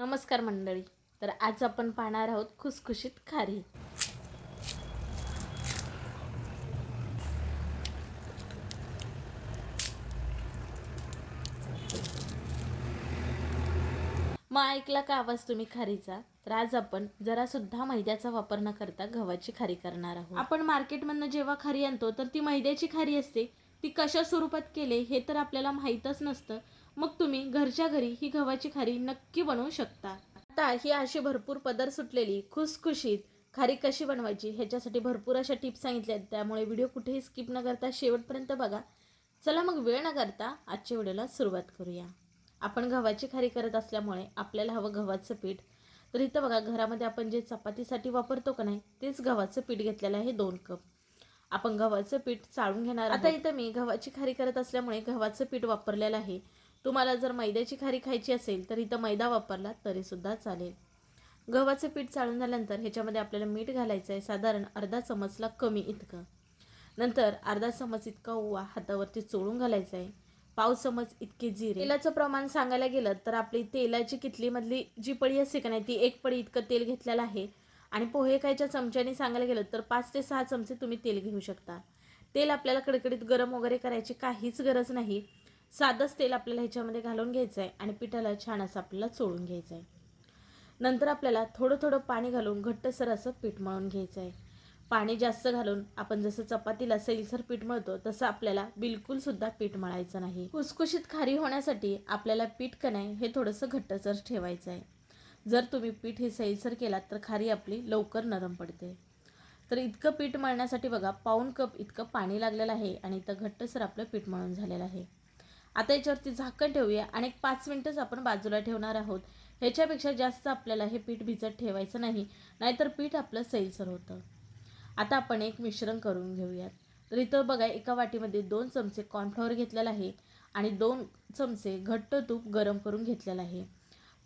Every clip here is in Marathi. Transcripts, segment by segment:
नमस्कार मंडळी. तर आज आपण पाहणार आहोत खुसखुशीत खारी. मग ऐकला का आवाज तुम्ही खारीचा? तर आज आपण जरा सुद्धा मैद्याचा वापर न करता गव्हाची खारी करणार आहोत. आपण मार्केटमधनं जेव्हा खारी आणतो तर ती मैद्याची खारी असते. ती कशा स्वरूपात केले हे तर आपल्याला माहीतच नसतं. मग तुम्ही घरच्या घरी ही गव्हाची खारी नक्की बनवू शकता. आता ही अशी भरपूर पदर सुटलेली खुसखुशीत खारी कशी बनवायची ह्याच्यासाठी भरपूर अशा टिप्स सांगितल्या आहेत. त्यामुळे व्हिडिओ कुठेही स्किप न करता शेवटपर्यंत बघा. चला मग वेळ न करता आजच्या व्हिडिओला सुरुवात करूया. आपण गव्हाची खारी करत असल्यामुळे आपल्याला हवं गव्हाचं पीठ. तर इथं बघा घरामध्ये आपण जे चपातीसाठी वापरतो का नाही तेच गव्हाचं पीठ घेतलेलं आहे दोन कप. आपण गव्हाचं पीठ चाळून घेणार आता इथं मी गव्हाची खारी करत असल्यामुळे गव्हाचं पीठ वापरलेलं आहे. तुम्हाला जर मैद्याची खारी खायची असेल तर इथं मैदा वापरला तरीसुद्धा चालेल. गव्हाचं पीठ चाळून झाल्यानंतर ह्याच्यामध्ये आपल्याला मीठ घालायचं आहे. साधारण अर्धा चमचला कमी इतकं. नंतर अर्धा चमच इतका ओवा हातावरती चोळून घालायचा आहे. पाव चमच इतके जिरे. तेलाचं प्रमाण सांगायला गेलं तर आपली तेलाची कितलीमधली जी पळी असते का नाही ती एक पळी इतकं तेल घेतलेलं आहे. आणि पोहे खायच्या चमच्याने सांगायला गेलं तर पाच ते सहा चमचे तुम्ही तेल घेऊ शकता. तेल आपल्याला कडकडीत गरम वगैरे करायची काहीच गरज नाही. साधंच तेल आपल्याला ह्याच्यामध्ये घालून घ्यायचं आहे आणि पिठाला छान असं आपल्याला चोळून घ्यायचं आहे नंतर आपल्याला थोडं थोडं पाणी घालून घट्टसर असं पीठ मळून घ्यायचं आहे पाणी जास्त घालून आपण जसं चपातीला सैलसर पीठ मळतो तसं आपल्याला बिलकुलसुद्धा पीठ मळायचं नाही. कुसकुशीत खारी होण्यासाठी आपल्याला पीठ का नाही हे थोडंसं घट्टसर ठेवायचं आहे जर तुम्ही पीठ हे सैलसर केलात तर खारी आपली लवकर नरम पडते. तर इतकं पीठ मळण्यासाठी बघा पाऊण कप इतकं पाणी लागलेलं आहे आणि इथं घट्टसर आपलं पीठ मळून झालेलं आहे. आता याच्यावरती झाकण ठेवूया आणि एक पाच मिनटंच आपण बाजूला ठेवणार आहोत. ह्याच्यापेक्षा जास्त आपल्याला हे पीठ भिजत ठेवायचं नाही नाहीतर पीठ आपलं सैलसर होतं. आता आपण एक मिश्रण करून घेऊयात. तर इथं बघा एका वाटीमध्ये दोन चमचे कॉर्नफ्लॉवर घेतलेला आहे आणि दोन चमचे घट्ट तूप गरम करून घेतलेलं आहे.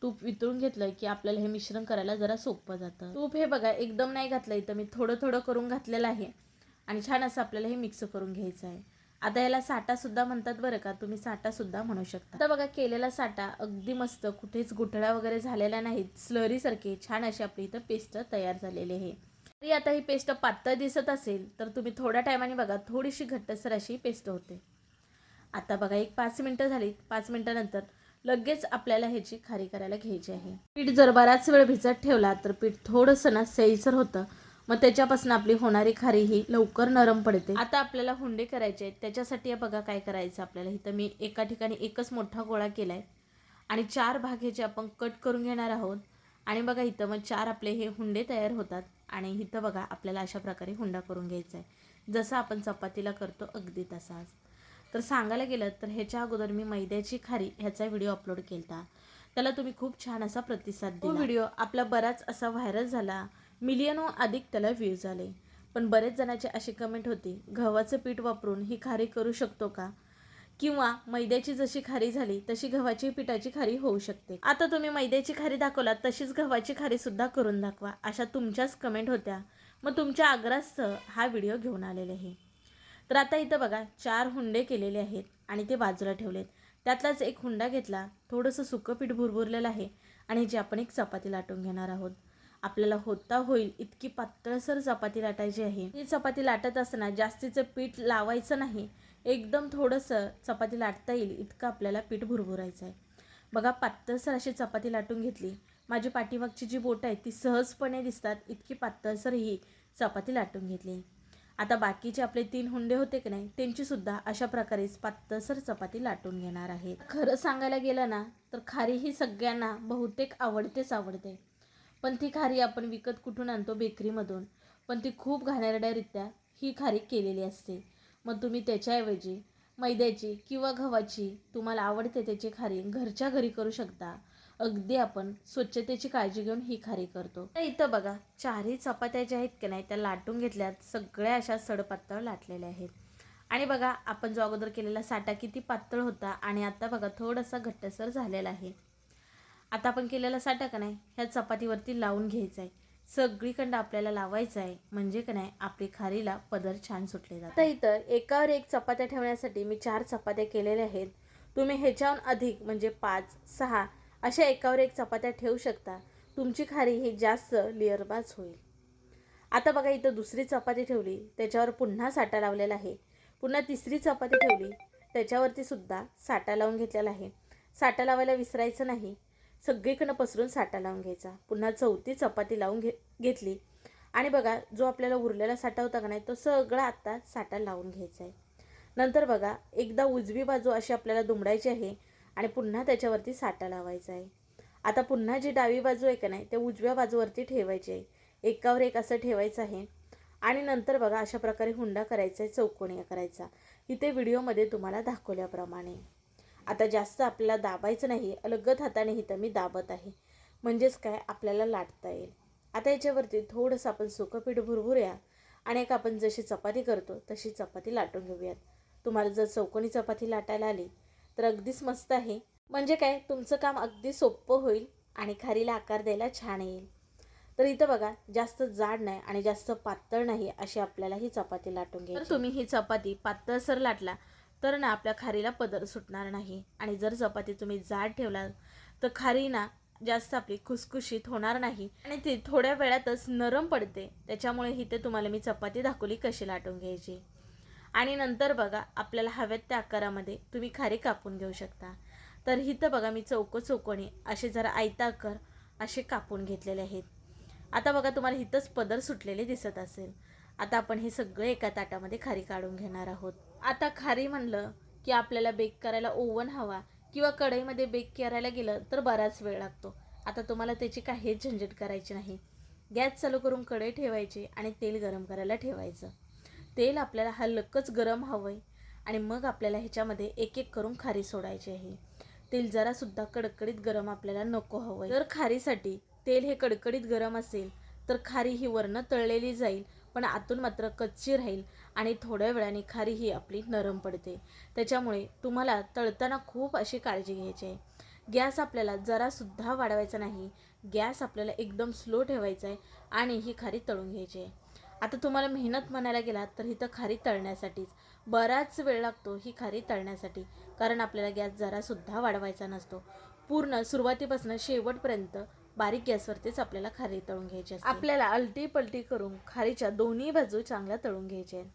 तूप वितळून घेतलं की आपल्याला हे मिश्रण करायला जरा सोपं जातं. तूप हे बघा एकदम नाही घातलं इथं. मी थोडं थोडं करून घातलेलं आहे आणि छान असं आपल्याला हे मिक्स करून घ्यायचं आहे. आता याला साठा सुद्धा म्हणतात बरं का तुम्ही साठा सुद्धा म्हणू शकता. आता बघा केलेला साठा अगदी मस्त कुठेच गुठळ्या वगैरे झालेल्या नाहीत. स्लरीसारखे छान अशी आपली इथं पेस्ट तयार झालेली आहे. तरी आता ही पेस्ट पातळ दिसत असेल तर तुम्ही थोड्या टायमाने बघा थोडीशी घट्टसर अशी पेस्ट होते. आता बघा एक पाच मिनटं झाली पाच मिनटानंतर लगेच आपल्याला ह्याची खारी करायला घ्यायची आहे. पीठ जर बराच वेळ भिजत ठेवला तर पीठ थोडंसं ना सैलसर होतं. मग त्याच्यापासून आपली होणारी खारी ही लवकर नरम पडते. आता आपल्याला हुंडे करायचे आहेत. त्याच्यासाठी बघा काय करायचं आपल्याला. इथं मी एका ठिकाणी एकच मोठा गोळा केला आहे आणि चार भाग ह्याचे आपण कट करून घेणार आहोत. आणि बघा इथं मग चार आपले हे हुंडे तयार होतात. आणि इथं बघा आपल्याला अशा प्रकारे हुंडा करून घ्यायचा आहे. जसं आपण चपातीला करतो अगदी तसाच. तर सांगायला गेलं तर ह्याच्या अगोदर मी मैद्याची खारी ह्याचा व्हिडिओ अपलोड केला त्याला तुम्ही खूप छान असा प्रतिसाद दिला. व्हिडिओ. आपला बराच असा व्हायरल झाला. मिलियनो अधिक त्याला व्ह्यूज आले. पण बरेच जणांची अशी कमेंट होती गव्हाचं पीठ वापरून ही खारी करू शकतो का? किंवा मैद्याची जशी खारी झाली तशी गव्हाची पिठाची खारी होऊ शकते. आता तुम्ही मैद्याची खारी दाखवलात तशीच गव्हाची खारी सुद्धा करून दाखवा अशा तुमच्याच कमेंट होत्या. मग तुमच्या आग्रहासह हा व्हिडिओ घेऊन आलेले आहे तर आता इथं बघा चार हुंडे केलेले आहेत आणि ते बाजूला ठेवलेत. त्यातलाच एक हुंडा घेतला थोडंसं सुकं पीठ भुरभुरलेलं आहे आणि जे आपण एक चपाती लाटून घेणार आहोत. आपल्याला होता होईल इतकी पातळसर चपाती लाटायची आहे. ही चपाती लाटत असताना जास्तीचं पीठ लावायचं नाही. एकदम थोडंसं चपाती लाटता येईल इतकं आपल्याला पीठ भुरभुरायचं आहे बघा पातळसर अशी चपाती लाटून घेतली. माझी पाठीमागची जी बोट आहे ती सहजपणे दिसतात. इतकी पातळसर ही चपाती लाटून घेतली. आता बाकीचे आपले तीन हुंडे होते की नाही त्यांचीसुद्धा अशा प्रकारेच पातळसर चपाती लाटून घेणार आहेत खरं सांगायला गेलं ना तर खारी ही सगळ्यांना बहुतेक आवडतेच आवडते. पण ती खारी आपण विकत कुठून आणतो बेकरीमधून? पण ती खूप घाणेरड्यारित्या ही खारी केलेली असते. मग तुम्ही त्याच्याऐवजी मैद्याची किंवा गव्हाची तुम्हाला आवडते त्याची खारी घरच्या घरी करू शकता. अगदी आपण स्वच्छतेची काळजी घेऊन ही खारी करतो. तर इथं बघा चारही चपात्या ज्या आहेत की नाही त्या लाटून घेतल्यात. सगळ्या अशा सडपातळ लाटलेल्या आहेत. आणि बघा आपण जो अगोदर केलेला साठा किती पातळ होता आणि आता बघा थोडासा घट्टसर झालेला आहे. आता आपण केलेला साठा का नाही? ह्या चपातीवरती लावून घ्यायचा आहे सगळीकडं आपल्याला लावायचं आहे म्हणजे का नाही आपली खारीला पदर छान सुटले जातात. आता इथं एकावर एक चपात्या ठेवण्यासाठी मी चार चपात्या केलेल्या आहेत. तुम्ही ह्याच्याहून अधिक म्हणजे पाच सहा अशा एकावर एक चपात्या ठेवू शकता. तुमची खारी ही जास्त लेअरबाज होईल. आता बघा इथं दुसरी चपाती ठेवली. त्याच्यावर पुन्हा साठा लावलेला आहे. पुन्हा तिसरी चपाती ठेवली. त्याच्यावरती सुद्धा साठा लावून घेतलेला आहे. साठा लावायला विसरायचं नाही. सगळीकडनं पसरून साठा लावून घ्यायचा. पुन्हा चौथी चपाती लावून घे घेतली. आणि बघा जो आपल्याला उरलेला साठा होता का नाही तो सगळा आत्ता साठा लावून घ्यायचा आहे. नंतर बघा एकदा उजवी बाजू अशी आपल्याला दुमडायची आहे आणि पुन्हा त्याच्यावरती साठा लावायचा आहे. आता पुन्हा जी डावी बाजू आहे का नाही त्या उजव्या बाजूवरती ठेवायची आहे. एकावर एक असं ठेवायचं आहे. आणि नंतर बघा अशा प्रकारे हुंडा करायचा आहे चौकोनी करायचा. इथे व्हिडिओमध्ये तुम्हाला दाखवल्याप्रमाणे. आता जास्त आपल्याला दाबायचं नाही अलगद हाताने इथं मी दाबत आहे. म्हणजेच काय? आपल्याला लाटता येईल. आता याच्यावरती थोडंसं आपण सुकं पीठ भुरभुरूया आणि एक आपण जशी चपाती करतो तशी चपाती लाटून घेऊयात. तुम्हाला जर चौकोनी चपाती लाटायला आली तर अगदीच मस्त आहे. म्हणजे काय? तुमचं काम अगदी सोपं होईल आणि खारीला आकार द्यायला छान येईल. तर इथं बघा जास्त जाड नाही आणि जास्त पातळ नाही अशी आपल्याला ही चपाती लाटून घ्यायची. तुम्ही ही चपाती पातळसर लाटला तर ना आपल्या खारीला पदर सुटणार नाही. आणि जर चपाती तुम्ही जाड ठेवला तर खारी ना जास्त आपली खुसखुशीत होणार नाही. आणि ती थोड्या वेळातच नरम पडते. त्याच्यामुळे इथे तुम्हाला मी चपाती दाखवली कशी लाटून घ्यायची. आणि नंतर बघा आपल्याला हव्यात त्या आकारामध्ये तुम्ही खारी कापून घेऊ शकता. तर इथं बघा मी चौको चौकोनी असे जरा आयताकर असे कापून घेतलेले आहेत. आता बघा तुम्हाला इथंच पदर सुटलेले दिसत असेल. आता आपण हे सगळे एका ताटामध्ये खारी काढून घेणार आहोत. आता खारी म्हणलं की आपल्याला बेक करायला ओव्हन हवा किंवा कढईमध्ये बेक करायला गेलं तर बराच वेळ लागतो. आता तुम्हाला त्याची काहीच झंझट करायची नाही. गॅस चालू करून कढई ठेवायची आणि तेल गरम करायला ठेवायचं. तेल आपल्याला हलकंच गरम हवं आहे आणि मग आपल्याला ह्याच्यामध्ये एक एक करून खारी सोडायची आहे. तेल जरासुद्धा कडकडीत गरम आपल्याला नको हवं आहे जर खारीसाठी तेल हे कडकडीत गरम असेल तर खारी ही वरनं तळलेली जाईल. पण आतून मात्र कच्ची राहील आणि थोड्या वेळाने खारी ही आपली नरम पडते. त्याच्यामुळे तुम्हाला तळताना खूप अशी काळजी घ्यायची आहे. गॅस आपल्याला जरासुद्धा वाढवायचा नाही. गॅस आपल्याला एकदम स्लो ठेवायचा आहे आणि ही खारी तळून घ्यायची आहे. आता तुम्हाला मेहनत म्हणायला गेलात तर इथं खारी तळण्यासाठीच. बराच वेळ लागतो ही खारी तळण्यासाठी कारण आपल्याला गॅस जरासुद्धा वाढवायचा नसतो. पूर्ण सुरुवातीपासून शेवटपर्यंत बारीक गॅसवरतीच आपल्याला खारी तळून घ्यायची असते. आपल्याला अलटी पलटी करून खारीच्या दोन्ही बाजू चांगल्या तळून घ्यायच्या आहेत.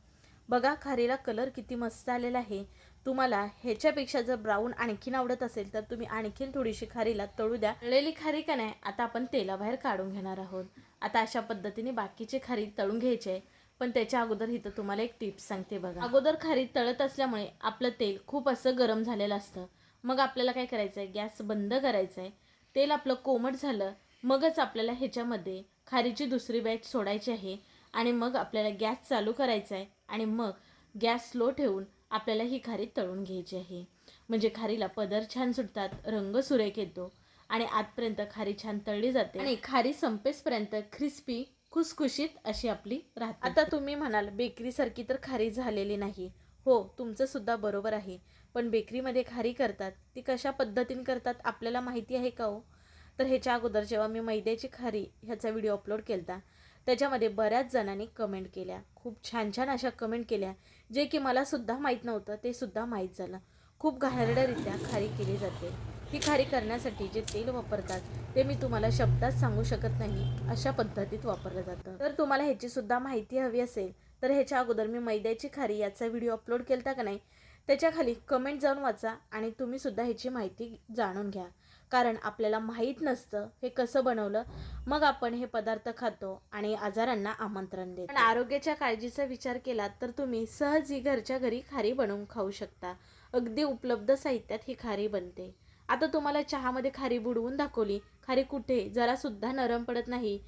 बघा खारीला कलर किती मस्त आलेला आहे. तुम्हाला ह्याच्यापेक्षा जर ब्राऊन आणखीन आवडत असेल तर तुम्ही आणखीन थोडीशी खारीला तळू द्या. तळलेली खारी का नाही आता आपण तेलाबाहेर काढून घेणार आहोत. आता अशा पद्धतीने बाकीची खारी तळून घ्यायची आहे पण त्याच्या अगोदर इथं तुम्हाला एक टिप्स सांगते बघा. अगोदर खारी तळत असल्यामुळे आपलं तेल खूप असं गरम झालेलं असतं. मग आपल्याला काय करायचं आहे गॅस बंद करायचा आहे तेल आपलं कोमट झालं मगच आपल्याला ह्याच्यामध्ये खारीची दुसरी बॅच सोडायची आहे आणि मग आपल्याला गॅस चालू करायचा आहे आणि मग गॅस स्लो ठेवून आपल्याला ही खारी तळून घ्यायची आहे. म्हणजे खारीला पदर छान सुटतात रंग सुरेख येतो आणि आतपर्यंत खारी छान तळली जाते. आणि खारी संपेसपर्यंत क्रिस्पी खुसखुशीत अशी आपली राहते. आता तुम्ही म्हणाल बेकरीसारखी तर खारी झालेली नाही. हो तुमचं सुद्धा बरोबर आहे. पण बेकरीमध्ये खारी करतात. ती कशा पद्धतीने करतात आपल्याला माहिती आहे का हो? तर ह्याच्या अगोदर जेव्हा मी मैद्याची खारी ह्याचा व्हिडिओ अपलोड केला त्याच्यामध्ये बऱ्याच जणांनी कमेंट केल्या. खूप छान छान अशा कमेंट केल्या जे की मला सुद्धा माहीत नव्हतं ते सुद्धा माहीत झालं. खूप घाणेरड्यारित्या खारी केली जाते. ही खारी करण्यासाठी जे तेल वापरतात ते मी तुम्हाला शब्दात सांगू शकत नाही. अशा पद्धतीत वापरलं जातं. तर तुम्हाला ह्याची सुद्धा माहिती हवी असेल तर ह्याच्या अगोदर मी मैद्याची खारी याचा व्हिडिओ अपलोड केला का नाही त्याच्याखाली कमेंट जाऊन वाचा आणि तुम्ही सुद्धा ह्याची माहिती जाणून घ्या. कारण आपल्याला माहीत नसतं हे कसं बनवलं. मग आपण हे पदार्थ खातो आणि आजारांना आमंत्रण देतो. पण आरोग्याच्या काळजीचा विचार केला तर तुम्ही सहज ही घरच्या घरी खारी बनवून खाऊ शकता. अगदी उपलब्ध साहित्यात ही खारी बनते. आता तुम्हाला चहामध्ये खारी बुडवून दाखवली. खारी कुठे? जरासुद्धा नरम पडत नाही.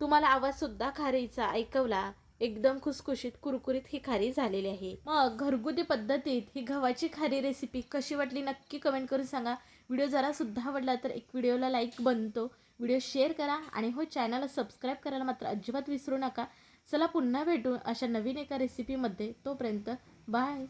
तुम्हाला आवाजसुद्धा खारीचा ऐकवला. एकदम खुसखुशीत कुरकुरीत ही खारी झालेली आहे. मग घरगुती पद्धतीत ही गव्हाची खारी रेसिपी कशी वाटली नक्की कमेंट करून सांगा. व्हिडिओ जरा सुद्धा आवडला तर एक व्हिडिओला लाईक बनतो. व्हिडिओ शेअर करा आणि हो चॅनलला सबस्क्राईब करायला मात्र अजिबात विसरू नका. चला पुन्हा भेटू अशा नवीन एका रेसिपीमध्ये तोपर्यंत बाय